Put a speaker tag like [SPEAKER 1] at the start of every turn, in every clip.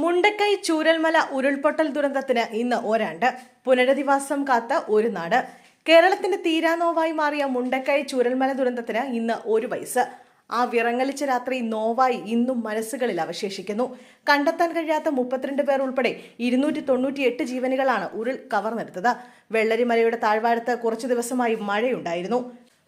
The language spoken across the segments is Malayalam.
[SPEAKER 1] മുണ്ടക്കൈ ചൂരൽമല ഉരുൾപൊട്ടൽ ദുരന്തത്തിന് ഇന്ന് ഒരാണ്ട്. പുനരധിവാസം കാത്ത ഒരു നാട്. കേരളത്തിന്റെ തീരാനോവായി മാറിയ മുണ്ടക്കൈ ചൂരൽമല ദുരന്തത്തിന് ഇന്ന് ഒരു വയസ്സ്. ആ വിറങ്ങലിച്ച രാത്രി നോവായി ഇന്നും മനസ്സുകളിൽ അവശേഷിക്കുന്നു. കണ്ടെത്താൻ കഴിയാത്ത മുപ്പത്തിരണ്ട് പേർ ഉൾപ്പെടെ ഇരുന്നൂറ്റി തൊണ്ണൂറ്റി എട്ട് ജീവനുകളാണ് ഉരുൾ കവർന്നെടുത്തത്. വെള്ളരിമലയുടെ താഴ്വാരത്ത് കുറച്ചു ദിവസമായി മഴയുണ്ടായിരുന്നു.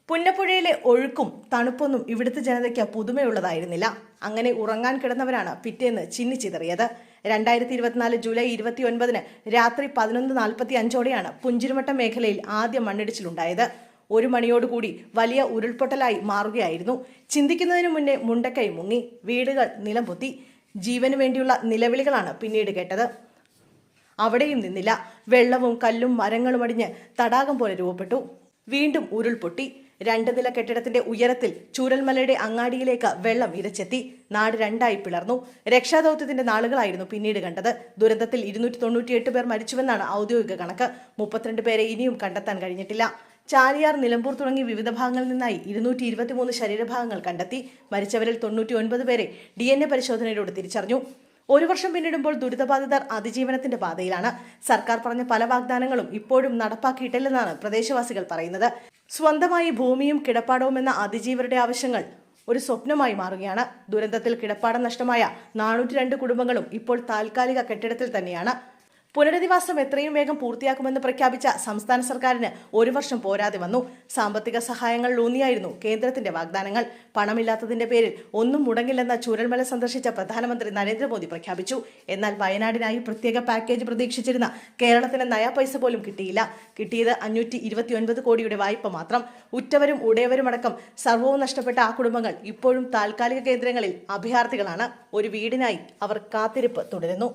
[SPEAKER 1] പുന്നപ്പുഴയിലെ ഒഴുക്കും തണുപ്പൊന്നും ഇവിടുത്തെ ജനതയ്ക്ക് പുതുമയുള്ളതായിരുന്നില്ല. അങ്ങനെ ഉറങ്ങാൻ കിടന്നവരാണ് പിറ്റേന്ന് ചിന്നിച്ചിതറിയത് രണ്ടായിരത്തി ഇരുപത്തിനാല് ജൂലൈ ഇരുപത്തിയൊൻപതിന് രാത്രി പതിനൊന്ന് നാൽപ്പത്തി അഞ്ചോടെയാണ് പുഞ്ചിരിമട്ടം മേഖലയിൽ ആദ്യ മണ്ണിടിച്ചിലുണ്ടായത്. ഒരു മണിയോടുകൂടി വലിയ ഉരുൾപൊട്ടലായി മാറുകയായിരുന്നു. ചിന്തിക്കുന്നതിന് മുന്നേ മുണ്ടക്കൈ മുങ്ങി വീടുകൾ നിലംപൊത്തി ജീവന് വേണ്ടിയുള്ള നിലവിളികളാണ് പിന്നീട് കേട്ടത്. അവിടെയും നിന്നില്ല. വെള്ളവും കല്ലും മരങ്ങളും അടിഞ്ഞ് തടാകം പോലെ രൂപപ്പെട്ടു. വീണ്ടും ഉരുൾപൊട്ടി. രണ്ട് നില കെട്ടിടത്തിന്റെ ഉയരത്തിൽ ചൂരൽമലയുടെ അങ്ങാടിയിലേക്ക് വെള്ളം ഇരച്ചെത്തി. നാട് രണ്ടായി പിളർന്നു. രക്ഷാദൌത്യത്തിന്റെ നാളുകളായിരുന്നു പിന്നീട് കണ്ടത്. ദുരന്തത്തിൽ ഇരുന്നൂറ്റി തൊണ്ണൂറ്റിയെട്ട് പേർ മരിച്ചുവെന്നാണ് ഔദ്യോഗിക കണക്ക്. മുപ്പത്തിരണ്ട് പേരെ ഇനിയും കണ്ടെത്താൻ കഴിഞ്ഞിട്ടില്ല. ചാലിയാർ നിലമ്പൂർ തുടങ്ങി വിവിധ ഭാഗങ്ങളിൽ നിന്നായി ഇരുന്നൂറ്റി ഇരുപത്തിമൂന്ന് ശരീരഭാഗങ്ങൾ കണ്ടെത്തി. മരിച്ചവരിൽ തൊണ്ണൂറ്റി ഒൻപത് പേരെ ഡി എൻ എ പരിശോധനയിലൂടെ തിരിച്ചറിഞ്ഞു. ഒരു വർഷം പിന്നിടുമ്പോൾ ദുരിതബാധിതർ അതിജീവനത്തിന്റെ പാതയിലാണ്. സർക്കാർ പറഞ്ഞ പല വാഗ്ദാനങ്ങളും ഇപ്പോഴും നടപ്പാക്കിയിട്ടില്ലെന്നാണ് പ്രദേശവാസികൾ പറയുന്നത്. സ്വന്തമായി ഭൂമിയും കിടപ്പാടവും എന്ന അതിജീവരുടെ ആവശ്യങ്ങൾ ഒരു സ്വപ്നമായി മാറുകയാണ്. ദുരന്തത്തിൽ കിടപ്പാടം നഷ്ടമായ നാനൂറ്റി രണ്ട് കുടുംബങ്ങളും ഇപ്പോൾ താൽക്കാലിക കെട്ടിടത്തിൽ തന്നെയാണ്. പുനരധിവാസം എത്രയും വേഗം പൂർത്തിയാക്കുമെന്ന് പ്രഖ്യാപിച്ച സംസ്ഥാന സർക്കാരിന് ഒരു വർഷം പോരാതെ വന്നു. സാമ്പത്തിക സഹായങ്ങൾ ഊന്നിയായിരുന്നു കേന്ദ്രത്തിന്റെ വാഗ്ദാനങ്ങൾ. പണമില്ലാത്തതിന്റെ പേരിൽ ഒന്നും മുടങ്ങില്ലെന്ന ചൂരൽമല സന്ദർശിച്ച പ്രധാനമന്ത്രി നരേന്ദ്രമോദി പ്രഖ്യാപിച്ചു. എന്നാൽ വയനാടിനായി പ്രത്യേക പാക്കേജ് പ്രതീക്ഷിച്ചിരുന്ന കേരളത്തിന് നയാ പൈസ പോലും കിട്ടിയില്ല. കിട്ടിയത് അഞ്ഞൂറ്റി ഇരുപത്തിയൊൻപത് കോടിയുടെ വായ്പ മാത്രം. ഉറ്റവരും ഉടയവരുമടക്കം സർവവും നഷ്ടപ്പെട്ട ആ കുടുംബങ്ങൾ ഇപ്പോഴും താൽക്കാലിക കേന്ദ്രങ്ങളിൽ അഭയാർത്ഥികളാണ്. ഒരു വീടിനായി അവർ കാത്തിരിപ്പ് തുടരുന്നു.